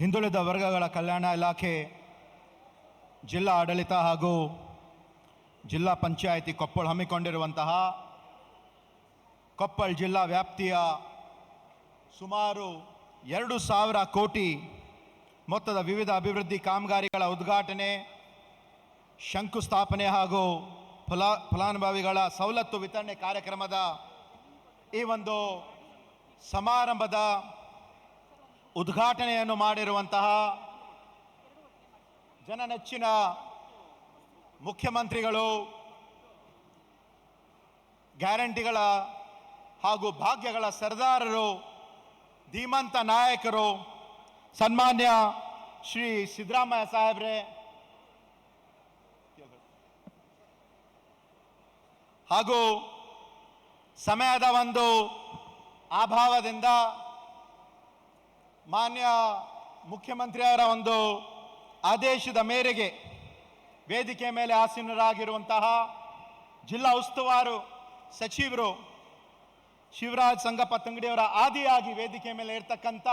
ಹಿಂದುಳಿದ ವರ್ಗಗಳ ಕಲ್ಯಾಣ ಇಲಾಖೆ, ಜಿಲ್ಲಾ ಆಡಳಿತ ಹಾಗೂ ಜಿಲ್ಲಾ ಪಂಚಾಯಿತಿ ಕೊಪ್ಪಳ ಹಮ್ಮಿಕೊಂಡಿರುವಂತಹ ಕೊಪ್ಪಳ ಜಿಲ್ಲಾ ವ್ಯಾಪ್ತಿಯ ಸುಮಾರು ಎರಡು ಸಾವಿರ ಕೋಟಿ ಮೊತ್ತದ ವಿವಿಧ ಅಭಿವೃದ್ಧಿ ಕಾಮಗಾರಿಗಳ ಉದ್ಘಾಟನೆ, ಶಂಕುಸ್ಥಾಪನೆ ಹಾಗೂ ಫಲ, ಫಲಾನುಭವಿಗಳ ಸವಲತ್ತು ವಿತರಣೆ ಕಾರ್ಯಕ್ರಮದ ಈ ಒಂದು ಸಮಾರಂಭದ ಉದ್ಘಾಟನೆಯನ್ನು ಮಾಡಿರುವಂತಹ ಜನನೆಚ್ಚಿನ ಮುಖ್ಯಮಂತ್ರಿಗಳು, ಗ್ಯಾರಂಟಿಗಳ ಹಾಗೂ ಭಾಗ್ಯಗಳ ಸರ್ದಾರರು, ಧೀಮಂತ ನಾಯಕರು, ಸನ್ಮಾನ್ಯ ಶ್ರೀ ಸಿದ್ದರಾಮಯ್ಯ ಸಾಹೇಬ್ರೆ, ಹಾಗೂ ಸಮಯದ ಒಂದು ಅಭಾವದಿಂದ ಮಾನ್ಯ ಮುಖ್ಯಮಂತ್ರಿಯವರ ಒಂದು ಆದೇಶದ ಮೇರೆಗೆ ವೇದಿಕೆ ಮೇಲೆ ಆಸೀನರಾಗಿರುವಂತಹ ಜಿಲ್ಲಾ ಉಸ್ತುವಾರು ಸಚಿವರು ಶಿವರಾಜ್ ಸಂಗಪ್ಪ ತಂಗಡಿಯವರ ಆದಿಯಾಗಿ ವೇದಿಕೆ ಮೇಲೆ ಇರ್ತಕ್ಕಂಥ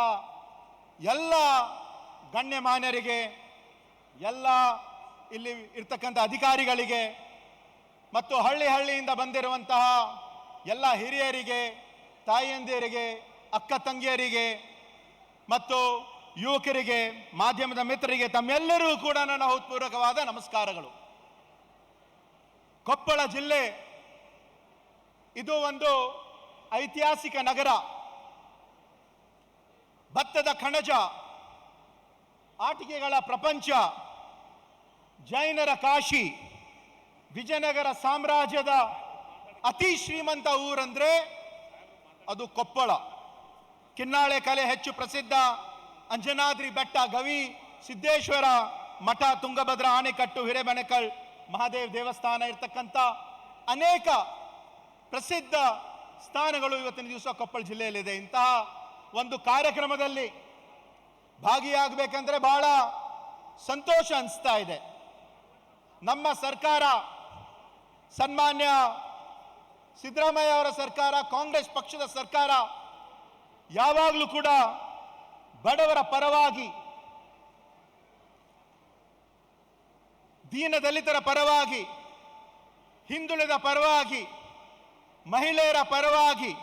ಎಲ್ಲ ಗಣ್ಯಮಾನ್ಯರಿಗೆ ಎಲ್ಲ ಇಲ್ಲಿ ಇರ್ತಕ್ಕಂಥ ಅಧಿಕಾರಿಗಳಿಗೆ ಮತ್ತು ಹಳ್ಳಿ ಹಳ್ಳಿಯಿಂದ ಬಂದಿರುವಂತಹ ಎಲ್ಲ ಹಿರಿಯರಿಗೆ ತಾಯಿಯಂದಿಯರಿಗೆ ಅಕ್ಕ ತಂಗಿಯರಿಗೆ ಮತ್ತು ಯುವಕರಿಗೆ, ಮಾಧ್ಯಮದ ಮಿತ್ರರಿಗೆ, ತಮ್ಮೆಲ್ಲರಿಗೂ ಕೂಡ ನನ್ನ ಹೃತ್ಪೂರ್ವಕವಾದ ನಮಸ್ಕಾರಗಳು. ಕೊಪ್ಪಳ ಜಿಲ್ಲೆ ಇದು ಒಂದು ಐತಿಹಾಸಿಕ ನಗರ. ಭತ್ತದ ಕಣಜ ಆಟಿಕೆಗಳ ಪ್ರಪಂಚ, ಜೈನರ ಕಾಶಿ, ವಿಜಯನಗರ ಸಾಮ್ರಾಜ್ಯದ ಅತಿ ಶ್ರೀಮಂತ ಊರಂದ್ರೆ ಅದು ಕೊಪ್ಪಳ. ಕಿನ್ನಾಳೆ ಕಲೆ ಹೆಚ್ಚು ಪ್ರಸಿದ್ಧ. ಅಂಜನಾದ್ರಿ ಬೆಟ್ಟ ಗವಿ, ಸಿದ್ದೇಶ್ವರ, ಮಠ ತುಂಗಭದ್ರ ಆಣೆಕಟ್ಟು ಹಿರೇಬೆಣಕಲ್, ಮಹಾದೇವ್ ದೇವಸ್ಥಾನ ಇರತಕ್ಕಂಥ ಅನೇಕ ಪ್ರಸಿದ್ಧ ಸ್ಥಾನಗಳು ಇವತ್ತಿನ ದಿವಸ ಕೊಪ್ಪಳ ಜಿಲ್ಲೆಯಲ್ಲಿದೆ. ಇಂತಹ ಒಂದು ಕಾರ್ಯಕ್ರಮದಲ್ಲಿ ಭಾಗಿಯಾಗಬೇಕಂದ್ರೆ ಬಹಳ ಸಂತೋಷ ಅನಿಸ್ತಾ ಇದೆ. ನಮ್ಮ ಸರ್ಕಾರ, ಸನ್ಮಾನ್ಯ ಸಿದ್ದರಾಮಯ್ಯ ಅವರ ಸರ್ಕಾರ, ಕಾಂಗ್ರೆಸ್ ಪಕ್ಷದ ಸರ್ಕಾರ ಯಾವಾಗಲೂ ಕೂಡ ಬಡವರ ಪರವಾಗಿ, ದೀನ ದಲಿತರ ಪರವಾಗಿ, ಹಿಂದುಳಿದ ಪರವಾಗಿ, ಮಹಿಳೆಯರ ಪರವಾಗಿ,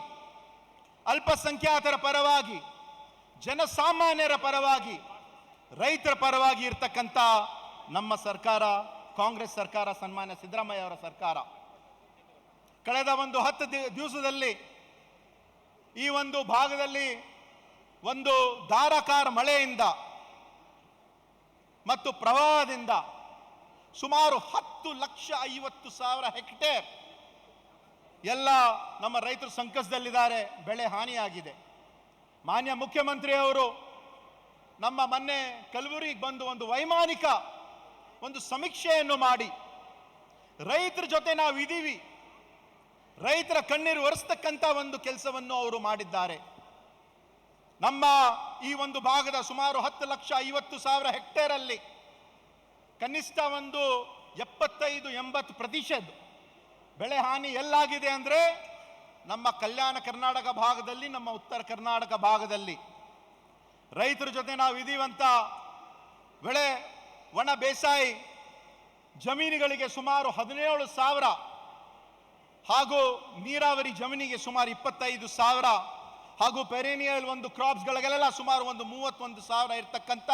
ಅಲ್ಪಸಂಖ್ಯಾತರ ಪರವಾಗಿ, ಜನಸಾಮಾನ್ಯರ ಪರವಾಗಿ, ರೈತರ ಪರವಾಗಿ ಇರ್ತಕ್ಕಂಥ ನಮ್ಮ ಸರ್ಕಾರ, ಕಾಂಗ್ರೆಸ್ ಸರ್ಕಾರ, ಸನ್ಮಾನ್ಯ ಸಿದ್ದರಾಮಯ್ಯ ಅವರ ಸರ್ಕಾರ. ಕಳೆದ ಒಂದು ಹತ್ತು ದಿವಸದಲ್ಲಿ ಈ ಒಂದು ಭಾಗದಲ್ಲಿ ಒಂದು ಧಾರಾಕಾರ ಮಳೆಯಿಂದ ಮತ್ತು ಪ್ರವಾಹದಿಂದ ಸುಮಾರು ಹತ್ತು ಲಕ್ಷ ಐವತ್ತು ಸಾವಿರ ಹೆಕ್ಟೇರ್ ಎಲ್ಲ ನಮ್ಮ ರೈತರು ಸಂಕಷ್ಟದಲ್ಲಿದ್ದಾರೆ, ಬೆಳೆ ಹಾನಿಯಾಗಿದೆ. ಮಾನ್ಯ ಮುಖ್ಯಮಂತ್ರಿಯವರು ನಮ್ಮ ಮೊನ್ನೆ ಕಲಬುರಗಿಗೆ ಬಂದು ಒಂದು ವೈಮಾನಿಕ ಒಂದು ಸಮೀಕ್ಷೆಯನ್ನು ಮಾಡಿ, ರೈತರ ಜೊತೆ ನಾವು ಇದೀವಿ. ರೈತರ ಕಣ್ಣೀರು ಒರೆಸ್ತಕ್ಕಂಥ ಒಂದು ಕೆಲಸವನ್ನು ಅವರು ಮಾಡಿದ್ದಾರೆ. ನಮ್ಮ ಈ ಒಂದು ಭಾಗದ ಸುಮಾರು ಹತ್ತು ಲಕ್ಷ ಐವತ್ತು ಸಾವಿರ ಹೆಕ್ಟೇರ್ ಅಲ್ಲಿ ಕನಿಷ್ಠ ಒಂದು ಎಪ್ಪತ್ತೈದು, ಎಂಬತ್ತು ಪ್ರತಿಶತ ಬೆಳೆ ಹಾನಿ ಎಲ್ಲಾಗಿದೆ ಅಂದರೆ ನಮ್ಮ ಕಲ್ಯಾಣ ಕರ್ನಾಟಕ ಭಾಗದಲ್ಲಿ, ನಮ್ಮ ಉತ್ತರ ಕರ್ನಾಟಕ ಭಾಗದಲ್ಲಿ. ರೈತರ ಜೊತೆ ನಾವು ಇದೀವಂತ ಬೆಳೆ, ಒಣ ಬೇಸಾಯಿ ಜಮೀನುಗಳಿಗೆ ಸುಮಾರು ಹದಿನೇಳು ಸಾವಿರ ಹಾಗೂ ನೀರಾವರಿ ಜಮೀನಿಗೆ ಸುಮಾರು ಇಪ್ಪತ್ತೈದು ಸಾವಿರ ಹಾಗೂ ಪೆರೇನಿಯಲ್ ಒಂದು ಕ್ರಾಪ್ಸ್ಗಳಿಗೆಲ್ಲ ಸುಮಾರು ಒಂದು ಮೂವತ್ತೊಂದು ಸಾವಿರ ಇರ್ತಕ್ಕಂಥ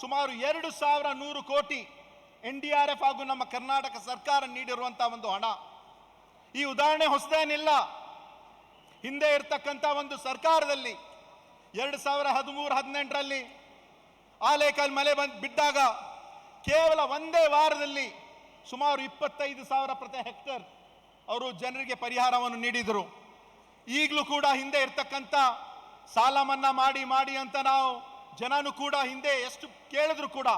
ಸುಮಾರು ಎರಡು ಸಾವಿರ ನೂರು ಕೋಟಿ ಎನ್ ಡಿ ಆರ್ ಎಫ್ ಹಾಗೂ ನಮ್ಮ ಕರ್ನಾಟಕ ಸರ್ಕಾರ ನೀಡಿರುವಂತಹ ಒಂದು ಹಣ. ಈ ಉದಾಹರಣೆ ಹೊಸದೇನಿಲ್ಲ. ಹಿಂದೆ ಇರ್ತಕ್ಕಂಥ ಒಂದು ಸರ್ಕಾರದಲ್ಲಿ ಎರಡು ಸಾವಿರ ಹದಿಮೂರು ಹದಿನೆಂಟರಲ್ಲಿ ಆಲೇಕಲ್ ಮಳೆ ಬಂದ್ ಬಿದ್ದಾಗ ಕೇವಲ ಒಂದೇ ವಾರದಲ್ಲಿ ಸುಮಾರು ಇಪ್ಪತ್ತೈದು ಸಾವಿರ ಪ್ರತಿ ಹೆಕ್ಟರ್ ಅವರು ಜನರಿಗೆ ಪರಿಹಾರವನ್ನು ನೀಡಿದರು. ಈಗಲೂ ಕೂಡ ಹಿಂದೆ ಇರ್ತಕ್ಕಂಥ ಸಾಲ ಮನ್ನಾ ಮಾಡಿ ಮಾಡಿ ಅಂತ ನಾವು ಜನನು ಕೂಡ ಹಿಂದೆ ಎಷ್ಟು ಕೇಳಿದ್ರು ಕೂಡ.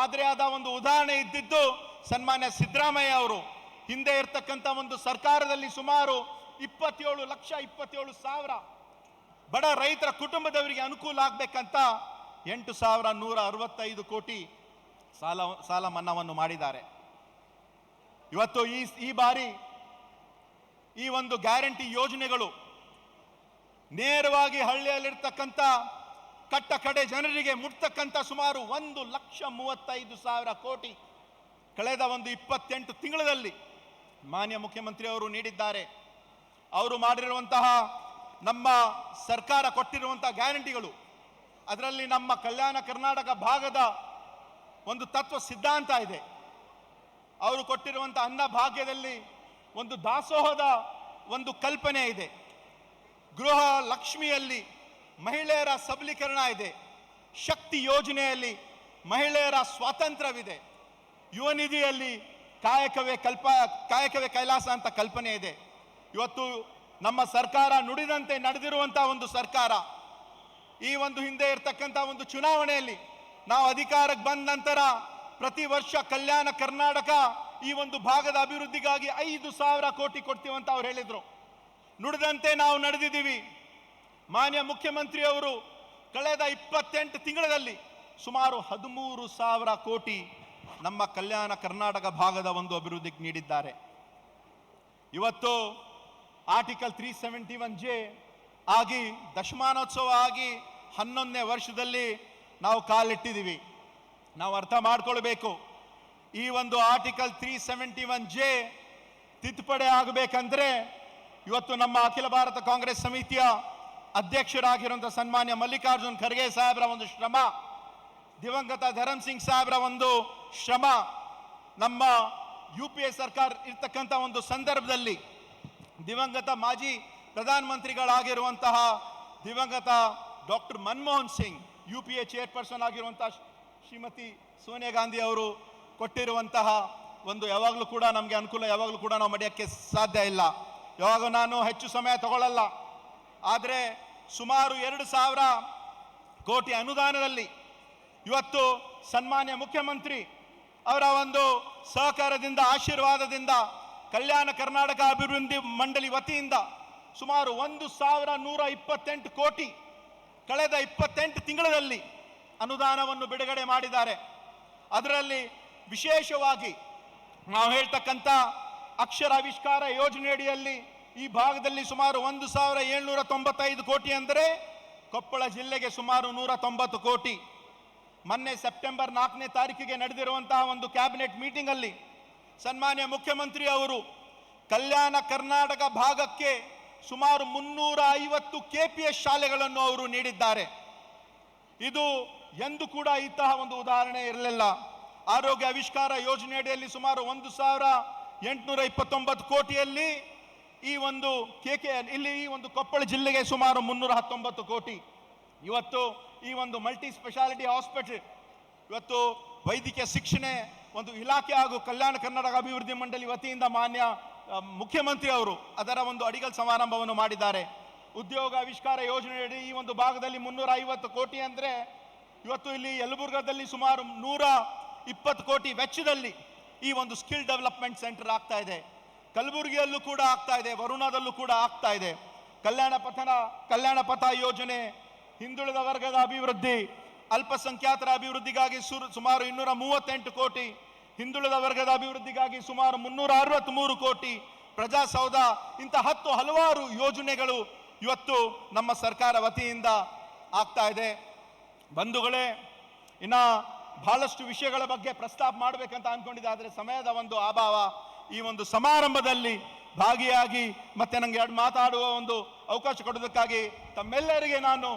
ಆದರೆ ಆದ ಒಂದು ಉದಾಹರಣೆ ಇದ್ದಿದ್ದು ಸನ್ಮಾನ್ಯ ಸಿದ್ದರಾಮಯ್ಯ ಅವರು. ಹಿಂದೆ ಇರ್ತಕ್ಕಂಥ ಒಂದು ಸರ್ಕಾರದಲ್ಲಿ ಸುಮಾರು ಇಪ್ಪತ್ತೇಳು ಲಕ್ಷ ಇಪ್ಪತ್ತೇಳು ಸಾವಿರ ಬಡ ರೈತರ ಕುಟುಂಬದವರಿಗೆ ಅನುಕೂಲ ಆಗ್ಬೇಕಂತ ಎಂಟು ಸಾವಿರ ನೂರ ಅರವತ್ತೈದು ಕೋಟಿ ಸಾಲ ಸಾಲ ಮನ್ನಾವನ್ನು ಮಾಡಿದ್ದಾರೆ. ಇವತ್ತು ಈ ಈ ಬಾರಿ ಈ ಒಂದು ಗ್ಯಾರಂಟಿ ಯೋಜನೆಗಳು ನೇರವಾಗಿ ಹಳ್ಳಿಯಲ್ಲಿರ್ತಕ್ಕಂಥ ಕಟ್ಟ ಕಡೆ ಜನರಿಗೆ ಮುಟ್ತಕ್ಕಂಥ ಸುಮಾರು ಒಂದು ಲಕ್ಷ ಮೂವತ್ತೈದು ಸಾವಿರ ಕೋಟಿ ಕಳೆದ ಒಂದು ಇಪ್ಪತ್ತೆಂಟು ತಿಂಗಳಲ್ಲಿ ಮಾನ್ಯ ಮುಖ್ಯಮಂತ್ರಿ ಅವರು ನೀಡಿದ್ದಾರೆ. ಅವರು ಮಾಡಿರುವಂತಹ ನಮ್ಮ ಸರ್ಕಾರ ಕೊಟ್ಟಿರುವಂತಹ ಗ್ಯಾರಂಟಿಗಳು, ಅದರಲ್ಲಿ ನಮ್ಮ ಕಲ್ಯಾಣ ಕರ್ನಾಟಕ ಭಾಗದ ಒಂದು ತತ್ವ ಸಿದ್ಧಾಂತ ಇದೆ. ಅವರು ಕೊಟ್ಟಿರುವಂಥ ಅನ್ನ ಭಾಗ್ಯದಲ್ಲಿ ಒಂದು ದಾಸೋಹದ ಒಂದು ಕಲ್ಪನೆ ಇದೆ. ಗೃಹ ಲಕ್ಷ್ಮಿಯಲ್ಲಿ ಮಹಿಳೆಯರ ಸಬಲೀಕರಣ ಇದೆ. ಶಕ್ತಿ ಯೋಜನೆಯಲ್ಲಿ ಮಹಿಳೆಯರ ಸ್ವಾತಂತ್ರ್ಯವಿದೆ. ಯುವ ನಿಧಿಯಲ್ಲಿ ಕಾಯಕವೇ ಕಲ್ಪ, ಕಾಯಕವೇ ಕೈಲಾಸ ಅಂತ ಕಲ್ಪನೆ ಇದೆ. ಇವತ್ತು ನಮ್ಮ ಸರ್ಕಾರ ನುಡಿದಂತೆ ನಡೆದಿರುವಂಥ ಒಂದು ಸರ್ಕಾರ. ಈ ಒಂದು ಹಿಂದೆ ಇರ್ತಕ್ಕಂಥ ಒಂದು ಚುನಾವಣೆಯಲ್ಲಿ ನಾವು ಅಧಿಕಾರಕ್ಕೆ ಬಂದ ನಂತರ ಪ್ರತಿ ವರ್ಷ ಕಲ್ಯಾಣ ಕರ್ನಾಟಕ ಈ ಒಂದು ಭಾಗದ ಅಭಿವೃದ್ಧಿಗಾಗಿ ಐದು ಸಾವಿರ ಕೋಟಿ ಕೊಡ್ತೀವಂತ ಅವ್ರು ಹೇಳಿದ್ರು. ನುಡಿದಂತೆ ನಾವು ನಡೆದಿದ್ದೀವಿ. ಮಾನ್ಯ ಮುಖ್ಯಮಂತ್ರಿಯವರು ಕಳೆದ ಇಪ್ಪತ್ತೆಂಟು ತಿಂಗಳಲ್ಲಿ ಸುಮಾರು ಹದಿಮೂರು ಸಾವಿರ ಕೋಟಿ ನಮ್ಮ ಕಲ್ಯಾಣ ಕರ್ನಾಟಕ ಭಾಗದ ಒಂದು ಅಭಿವೃದ್ಧಿಗೆ ನೀಡಿದ್ದಾರೆ. ಇವತ್ತು article three seventy one J ಆಗಿ ದಶಮಾನೋತ್ಸವ ಆಗಿ ಹನ್ನೊಂದನೇ ವರ್ಷದಲ್ಲಿ ನಾವು ಕಾಲಿಟ್ಟಿದ್ದೀವಿ. ನಾವು ಅರ್ಥ ಮಾಡ್ಕೊಳ್ಬೇಕು. ಈ ಒಂದು article three seventy one J ತಿದ್ದುಪಡಿ ಆಗಬೇಕಂದ್ರೆ ಇವತ್ತು ನಮ್ಮ ಅಖಿಲ ಭಾರತ ಕಾಂಗ್ರೆಸ್ ಸಮಿತಿಯ ಅಧ್ಯಕ್ಷರಾಗಿರುವಂಥ ಸನ್ಮಾನ್ಯ ಮಲ್ಲಿಕಾರ್ಜುನ್ ಖರ್ಗೆ ಸಾಹೇಬರ ಒಂದು ಶ್ರಮ, ದಿವಂಗತ ಧರಮ್ ಸಿಂಗ್ ಸಾಹೇಬರ ಒಂದು ಶ್ರಮ, ನಮ್ಮ ಯು ಪಿ ಎ ಸರ್ಕಾರ ಇರ್ತಕ್ಕಂಥ ಒಂದು ಸಂದರ್ಭದಲ್ಲಿ ದಿವಂಗತ ಮಾಜಿ ಪ್ರಧಾನಮಂತ್ರಿಗಳಾಗಿರುವಂತಹ ದಿವಂಗತ doctor Manmohan Singh, U P A chairperson ಆಗಿರುವಂತಹ ಶ್ರೀಮತಿ ಸೋನಿಯಾ ಗಾಂಧಿ ಅವರು ಕೊಟ್ಟಿರುವಂತಹ ಒಂದು ಯಾವಾಗಲೂ ಕೂಡ ನಮಗೆ ಅನುಕೂಲ, ಯಾವಾಗಲೂ ಕೂಡ ನಾವು ಮಡಿಯೋಕ್ಕೆ ಸಾಧ್ಯ ಇಲ್ಲ. ಯಾವಾಗ ನಾನು ಹೆಚ್ಚು ಸಮಯ ತಗೊಳ್ಳಲ್ಲ ಆದರೆ ಸುಮಾರು ಎರಡು ಸಾವಿರ ಕೋಟಿ ಅನುದಾನದಲ್ಲಿ ಇವತ್ತು ಸನ್ಮಾನ್ಯ ಮುಖ್ಯಮಂತ್ರಿ ಅವರ ಒಂದು ಸಹಕಾರದಿಂದ, ಆಶೀರ್ವಾದದಿಂದ ಕಲ್ಯಾಣ ಕರ್ನಾಟಕ ಅಭಿವೃದ್ಧಿ ಮಂಡಳಿ ವತಿಯಿಂದ ಸುಮಾರು ಒಂದು ಸಾವಿರ ನೂರ ಇಪ್ಪತ್ತೆಂಟು ಕೋಟಿ ಕಳೆದ ಇಪ್ಪತ್ತೆಂಟು ತಿಂಗಳಲ್ಲಿ ಅನುದಾನವನ್ನು ಬಿಡುಗಡೆ ಮಾಡಿದ್ದಾರೆ. ಅದರಲ್ಲಿ ವಿಶೇಷವಾಗಿ ನಾವು ಹೇಳ್ತಕ್ಕಂಥ ಅಕ್ಷರ ಆವಿಷ್ಕಾರ ಯೋಜನೆಯಡಿಯಲ್ಲಿ ಈ ಭಾಗದಲ್ಲಿ ಸುಮಾರು ಒಂದು ಸಾವಿರ ಏಳ್ನೂರ ತೊಂಬತ್ತೈದು ಕೋಟಿ ಅಂದರೆ ಕೊಪ್ಪಳ ಜಿಲ್ಲೆಗೆ ಸುಮಾರು ನೂರ ತೊಂಬತ್ತು ಕೋಟಿ. ಮೊನ್ನೆ ಸೆಪ್ಟೆಂಬರ್ ನಾಲ್ಕನೇ ತಾರೀಕಿಗೆ ನಡೆದಿರುವಂತಹ ಒಂದು ಕ್ಯಾಬಿನೆಟ್ ಮೀಟಿಂಗಲ್ಲಿ ಸನ್ಮಾನ್ಯ ಮುಖ್ಯಮಂತ್ರಿ ಅವರು ಕಲ್ಯಾಣ ಕರ್ನಾಟಕ ಭಾಗಕ್ಕೆ ಸುಮಾರು ಮುನ್ನೂರ ಐವತ್ತು ಕೆಪಿಎಸ್ ಶಾಲೆಗಳನ್ನು ಅವರು ನೀಡಿದ್ದಾರೆ. ಇದು ಎಂದು ಕೂಡ ಇಂತಹ ಒಂದು ಉದಾಹರಣೆ ಇರಲಿಲ್ಲ. ಆರೋಗ್ಯ ಆವಿಷ್ಕಾರ ಯೋಜನೆಯಡಿಯಲ್ಲಿ ಸುಮಾರು ಒಂದು ಸಾವಿರ ಎಂಟುನೂರ ಇಪ್ಪತ್ತೊಂಬತ್ತು ಕೋಟಿಯಲ್ಲಿ ಈ ಒಂದು ಕೆ ಕೆ ಇಲ್ಲಿ ಈ ಒಂದು ಕೊಪ್ಪಳ ಜಿಲ್ಲೆಗೆ ಸುಮಾರು ಮುನ್ನೂರ ಹತ್ತೊಂಬತ್ತು ಕೋಟಿ. ಇವತ್ತು ಈ ಒಂದು ಮಲ್ಟಿ ಸ್ಪೆಷಾಲಿಟಿ ಹಾಸ್ಪಿಟಲ್ ಇವತ್ತು ವೈದ್ಯಕೀಯ ಶಿಕ್ಷಣ, ಒಂದು ಇಲಾಖೆ ಹಾಗೂ ಕಲ್ಯಾಣ ಕರ್ನಾಟಕ ಅಭಿವೃದ್ಧಿ ಮಂಡಳಿ ವತಿಯಿಂದ ಮಾನ್ಯ ಮುಖ್ಯಮಂತ್ರಿ ಅವರು ಅದರ ಒಂದು ಅಡಿಗಲ್ ಸಮಾರಂಭವನ್ನು ಮಾಡಿದ್ದಾರೆ. ಉದ್ಯೋಗ ಆವಿಷ್ಕಾರ ಯೋಜನೆಯಡಿ ಈ ಒಂದು ಭಾಗದಲ್ಲಿ ಮುನ್ನೂರ ಐವತ್ತು ಕೋಟಿ ಅಂದರೆ ಇವತ್ತು ಇಲ್ಲಿ ಯಲಬುರ್ಗದಲ್ಲಿ ಸುಮಾರು ನೂರ ಇಪ್ಪತ್ತು ಕೋಟಿ ವೆಚ್ಚದಲ್ಲಿ ಈ ಒಂದು ಸ್ಕಿಲ್ ಡೆವಲಪ್ಮೆಂಟ್ ಸೆಂಟರ್ ಆಗ್ತಾ ಇದೆ. ಕಲಬುರಗಿಯಲ್ಲೂ ಕೂಡ ಆಗ್ತಾ ಇದೆ, ವರುಣದಲ್ಲೂ ಕೂಡ ಆಗ್ತಾ ಇದೆ. ಕಲ್ಯಾಣ ಪಥನ, ಕಲ್ಯಾಣ ಪಥ ಯೋಜನೆ, ಹಿಂದುಳಿದ ವರ್ಗದ ಅಭಿವೃದ್ಧಿ, ಅಲ್ಪಸಂಖ್ಯಾತರ ಅಭಿವೃದ್ಧಿಗಾಗಿ ಸುಮಾರು ಇನ್ನೂರ ಮೂವತ್ತೆಂಟು ಕೋಟಿ, ಹಿಂದುಳಿದ ವರ್ಗದ ಅಭಿವೃದ್ಧಿಗಾಗಿ ಸುಮಾರು ಮುನ್ನೂರ ಅರವತ್ತ್ಮೂರು ಕೋಟಿ, ಪ್ರಜಾಸೌಧ, ಇಂಥ ಹತ್ತು ಹಲವಾರು ಯೋಜನೆಗಳು ಇವತ್ತು ನಮ್ಮ ಸರ್ಕಾರ ವತಿಯಿಂದ ಆಗ್ತಾ ಇದೆ. ಬಂಧುಗಳೇ, ಇನ್ನ ಬಹಳಷ್ಟು ವಿಷಯಗಳ ಬಗ್ಗೆ ಪ್ರಸ್ತಾಪ ಮಾಡಬೇಕಂತ ಅನ್ಕೊಂಡಿದ್ದೆ, ಆದರೆ ಸಮಯದ ಒಂದು ಅಭಾವ ಈ ಒಂದು ಸಮಾರಂಭದಲ್ಲಿ ಭಾಗಿಯಾಗಿ ಮತ್ತೆ ನನಗೆ ಎರಡು ಮಾತಾಡುವ ಒಂದು ಅವಕಾಶ ಕೊಡೋದಕ್ಕಾಗಿ ತಮ್ಮೆಲ್ಲರಿಗೆ ನಾನು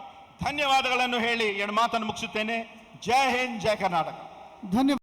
ಧನ್ಯವಾದಗಳನ್ನು ಹೇಳಿ ಎರಡು ಮಾತನ್ನು ಮುಗಿಸುತ್ತೇನೆ. ಜೈ ಹಿಂದ್, ಜೈ ಕರ್ನಾಟಕ. ಧನ್ಯವಾದ.